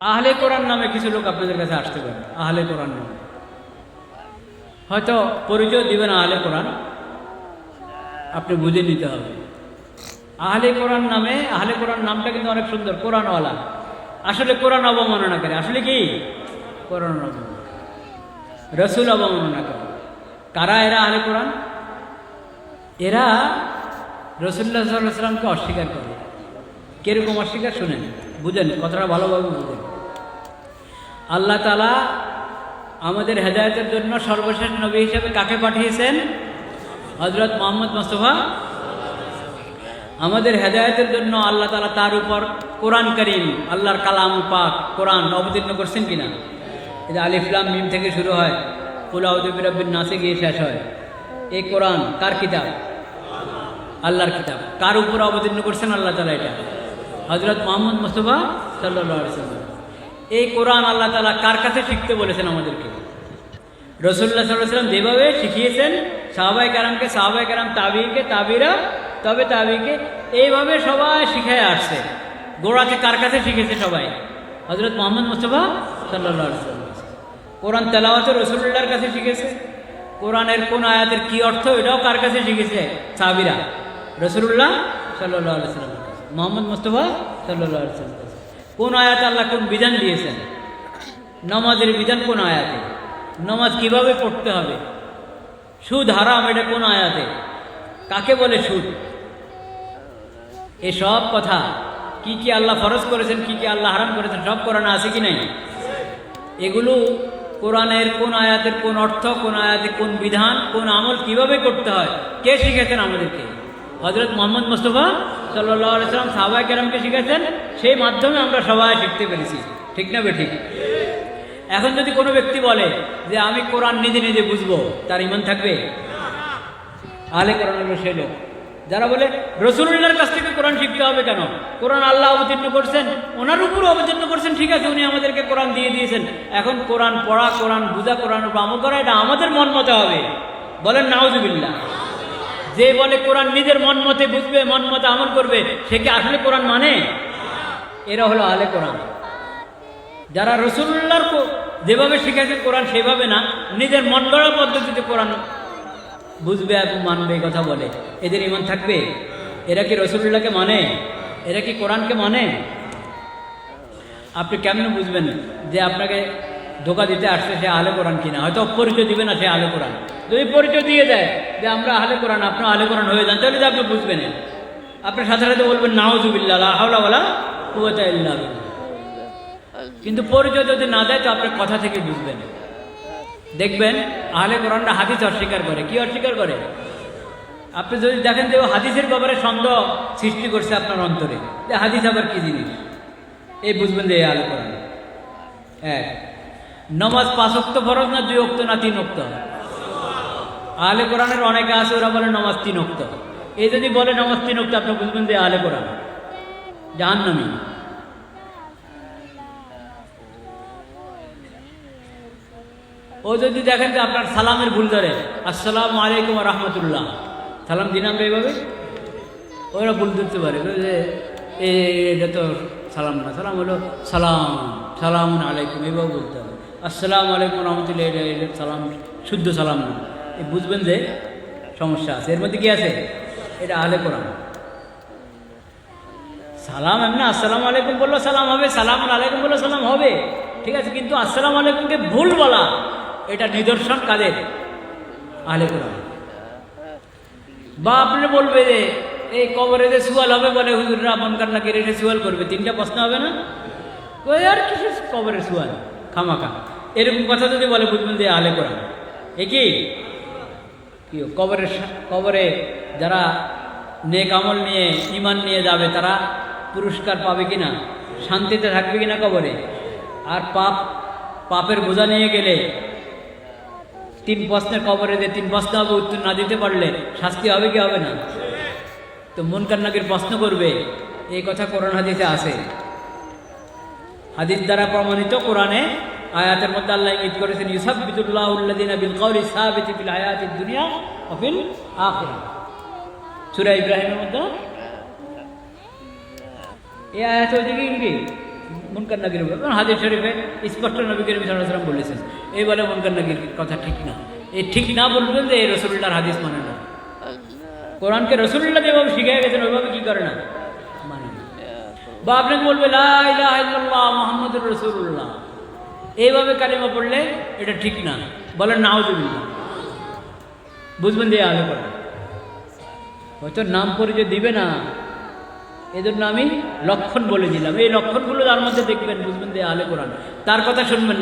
আহলে কোরআন নামে কিছু লোক আপনাদের কাছে আসতে পারে। আহলে কোরআন নামে। হয়তো পরিচয় দিবেন আহলে কোরআন। আপনি বুঝে নিতে হবে। আহলে কোরআন নামে, আহলে কোরআন নামটা কিন্তু অনেক সুন্দর, কোরআনওয়ালা। আসলে কোরআন অবমাননা করে আসলে কি? কোরআন অবমাননা। রসুল অবমাননা করে কারা এরা আহলে কোরআন? এরা রসুল্লাহ সাল্লাহ সাল্লামকে অস্বীকার করে। কীরকম অস্বীকার? শুনেন। বুঝেন, কথাটা ভালোভাবে বুঝেন। আল্লাহ তালা আমাদের হেদায়তের জন্য সর্বশেষ নবী হিসেবে কাকে পাঠিয়েছেন? হজরত মোহাম্মদ মোস্তফা। আমাদের হেদায়তের জন্য আল্লাহ তালা তার উপর কোরআন করিম, আল্লাহর কালাম পাক, কোরআন অবতীর্ণ করছেন কিনা? এটা আলিফলাম মিম থেকে শুরু হয় কুলাউদ্দিন নাসে গিয়ে শেষ হয়। এই কোরআন কার কিতাব? আল্লাহর কিতাব। কার উপর অবতীর্ণ করছেন আল্লাহ তালা এটা? হজরত মোহাম্মদ মুস্তফা সাল্লাহ এই কোরআন আল্লাহ তালা কার কাছে শিখতে বলেছেন আমাদেরকে? রসুল্লাহ সাল্লাহ সাল্লাম যেভাবে শিখিয়েছেন সাহাবাই কারামকে সাহাবাই কারাম তাবিকে তাবিরা তবে তাবিকে এইভাবে সবাই শিখায় আসছে। গোড়াতে কার কাছে শিখেছে সবাই? হজরত মোহাম্মদ মুস্তফা সাল্লাহ কোরআন তেলাওয়াতে রসুল্লাহর কাছে শিখেছে। কোরআনের কোন আয়াতের কি অর্থ এটাও কার কাছে শিখেছে? সাবিরা রসুল্লাহ সাল্লাহ সাল্লাম মোহাম্মদ মুস্তফা সাল্লাহ সাল্লাম কোন আয়াতে আল্লাহ কোন বিধান দিয়েছেন? নমাজের বিধান কোন আয়াতে? নমাজ কীভাবে পড়তে হবে? সুদ হারাম এটা কোন আয়াতে? কাকে বলে সুদ? এসব কথা কি কি আল্লাহ ফরজ করেছেন, কি কি আল্লাহ হারাম করেছেন, সব কোরআনে আছে কি নাই? এগুলো কোরআনের কোন আয়াতের কোন অর্থ, কোন আয়াতে কোন বিধান, কোন আমল কীভাবে করতে হয়? কে শিখেছেন আমাদেরকে? হজরত মোহাম্মদ মুস্তফা সাল্লাম সাহবাই কেরামকে শিখেছেন সেই মাধ্যমে আমরা সবাই শিখতে পেরেছি। ঠিক না বে ঠিক এখন যদি কোনো ব্যক্তি বলে যে আমি কোরআন নিজে নিজে বুঝব, তার ইমান থাকবে? আলে কোরআন হলো সেই লোক। যারা বলে রসুল্লাহর কাছ থেকে কোরআন শিখতে হবে কেন? কোরআন আল্লাহ অবতীর্ণ করছেন, ওনার উপর অবতীর্ণ করছেন, ঠিক আছে, উনি আমাদেরকে কোরআন দিয়ে দিয়েছেন। এখন কোরআন পড়া, কোরআন বুঝা, কোরআন উপর আমল করা, এটা আমাদের মন মতে হবে। বলেন, নাউজুবিল্লাহ। যে বলে কোরআন নিজের মন মতে বুঝবে, মন মতে আমল করবে, সে কি আসলে কোরআন মানে? এরা হলো আলে কোরআন। যারা রসুল্লাহর যেভাবে শিখেছেন কোরআন সেভাবে না, নিজের মন গড়া পদ্ধতিতে কোরআন বুঝবে এবং মানবে কথা বলে। এদের ইমান থাকবে? এরা কি রসুল্লাহকে মানে? এরা কি কোরআনকে মানে? আপনি কেমন বুঝবেন যে আপনাকে ধোকা দিতে আসছে, সে আলে কোরআন কিনা? হয়তো পরিচয় দিবে না সে আলে কোরআন। যদি পরিচয় দিয়ে দেয় যে আমরা আলে কোরআন, আপনার আলে কোরআন হয়ে যান, তাহলে আপনি বুঝবেন আপনি সাথে সাথে বলবেন নাওজুবিল্লাহ হাওলা বলা কুয়াতা কিন্তু পরিচয় যদি না দেয়, তো আপনার কথা থেকে বুঝবেন দেখবেন, আহলে কোরআনটা হাদিস অস্বীকার করে। কি অস্বীকার করে? আপনি যদি দেখেন যে হাদিসের ব্যাপারে সন্দেহ সৃষ্টি করছে আপনার অন্তরে, যে হাদিস আবার কি জিনিস? এই বুঝবেন যে আহলে কোরআন। এক নমাজ পাঁচ অক্ত ফরজ না দুই অক্ত না তিন অক্ত আহলে কোরআনের অনেকে আছে, ওরা বলে নমাজ তিন অক্ত এই যদি বলে নমাজ তিন অক্ত আপনি বুঝবেন যে আহলে কোরআন। জাহান্নামী। ও যদি দেখেন যে আপনার সালামের ভুল ধরে, আসসালামু আলাইকুম রহমতুল্লাহ। সালাম দিন আমরা এইভাবে? ওরা ভুল ধরতে পারে। যে এটা তো সালাম না। সালাম হলো, সালাম সালাম আলাইকুম। এইভাবে বলতে হবে। আসসালামু আলাইকুম রহমতুল্লাহ সালাম, শুদ্ধ সালাম না। বুঝবেন যে সমস্যা আছে। এর মধ্যে কি আছে? এটা আহলে কোরআন। সালাম এমনি আসসালাম আলাইকুম বলল সালাম হবে, সালাম আলাইকুম বলল সালাম হবে। ঠিক আছে, কিন্তু আসসালাম আলাইকুমকে ভুল বলা, এটা নিদর্শন কাদের? আহলে কোরআন। বা আপনি বলবে যে, এই কবরে যে সুয়াল হবে বলে হুজুররা মন কান্না কেড়ে এসে সুয়াল করবে? তিনটা প্রশ্ন হবে না? আর কিছু সুয়াল? খামাকা। এরকম কথা যদি বলে, বুঝবেন যে আলে কোরআন। এ কি? কি কবরের কবরে যারা নেক আমল নিয়ে ইমান নিয়ে যাবে, তারা পুরস্কার পাবে কি না? শান্তিতে থাকবে কিনা কবরে? আর পাপ, পাপের বোঝা নিয়ে গেলে, তিন প্রশ্নের কবরে যে তিন প্রশ্ন হবে, উত্তর না দিতে পারলে শাস্তি হবে কি হবে না? তো মন কান্নাকের প্রশ্ন করবে, এই কথা কোরআন হাদিসে আছে। হাদিস দ্বারা প্রমাণিত কোরআনে আয়াতের মধ্যে আল্লাহ ইঙ্গিত করেছেন ইউসাবিতুল্লাহ উল্লাদিন বিল হায়াতিদ দুনিয়া ওয়া ফিল আখিরাহ। সূরা ইব্রাহিমের মধ্যে? এই আয়াত ওইদিকে মুনকার কারণ হাদিস শরীফে স্পষ্ট নবী করিম বলেছেন, এই বলে মুনকার নাকির কথা ঠিক না। এই ঠিক না বলবেন যে এই রসুল্লাহর হাদিস মানে না। কোরআনকে রসুল্লাহ যেভাবে শিখে গেছেন, ওইভাবে কি করে না? মানে না। বা আপনাকে বলবে মোহাম্মদুর রসুল্লাহ এইভাবে কালিমা পড়লে এটা ঠিক না। বলেন নাওজুবিল্লাহ বুঝবেন দিয়ে আগে হয়তো নাম পরিচয় দিবে না। এজন্য আমি লক্ষণ বলে দিলাম। এই লক্ষণগুলো তার মধ্যে দেখবেন, বুঝবেন দিয়ে আলে তার কথা শুনবেন।